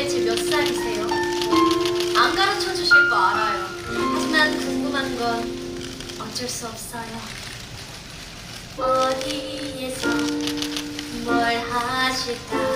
도대체 몇 살이세요? 안 가르쳐 주실 거 알아요. 하지만 궁금한 건 어쩔 수 없어요. 어디에서 뭘 하실까?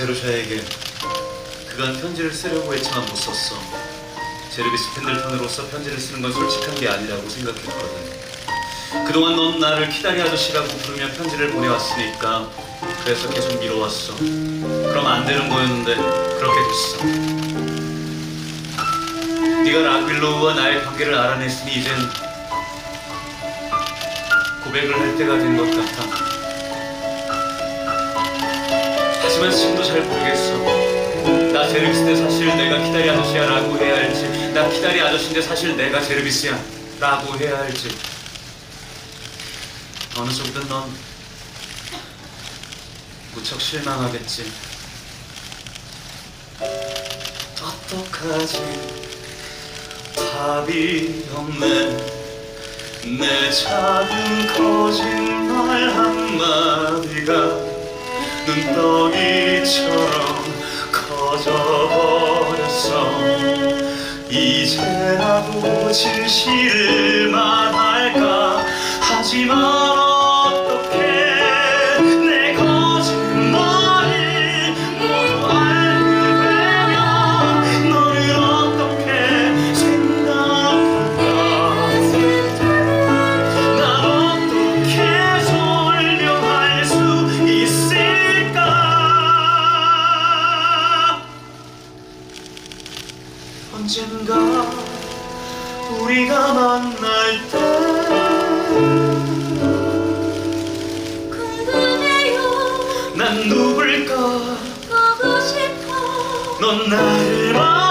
제루샤에게 그간 편지를 쓰려고 했지만 못 썼어. 제르비스 펜들턴으로서 편지를 쓰는 건 솔직한 게 아니라고 생각했거든. 그동안 넌 나를 키다리 아저씨라고 부르며 편지를 보내왔으니까 그래서 계속 미뤄왔어. 그럼 안 되는 거였는데 그렇게 됐어. 네가 라빌로우와 나의 관계를 알아냈으니 이젠 고백을 할 때가 된 것 같아. 하지만 지금도 잘 모르겠어. 나 제르비스인데 사실 내가 키다리 아저씨야 라고 해야 할지 나 키다리 아저씨인데 사실 내가 제르비스야 라고 해야 할지 어느 정도는 넌 무척 실망하겠지. 어떡하지 답이 없네 내 작은 거짓말 한마디가 눈덩이처럼 커져버렸어. 이제라도 진실을 말할까? 하지만 언젠가 우리가 만날 때 궁금해요. 난 누굴까? 보고 싶어. 넌 나를 말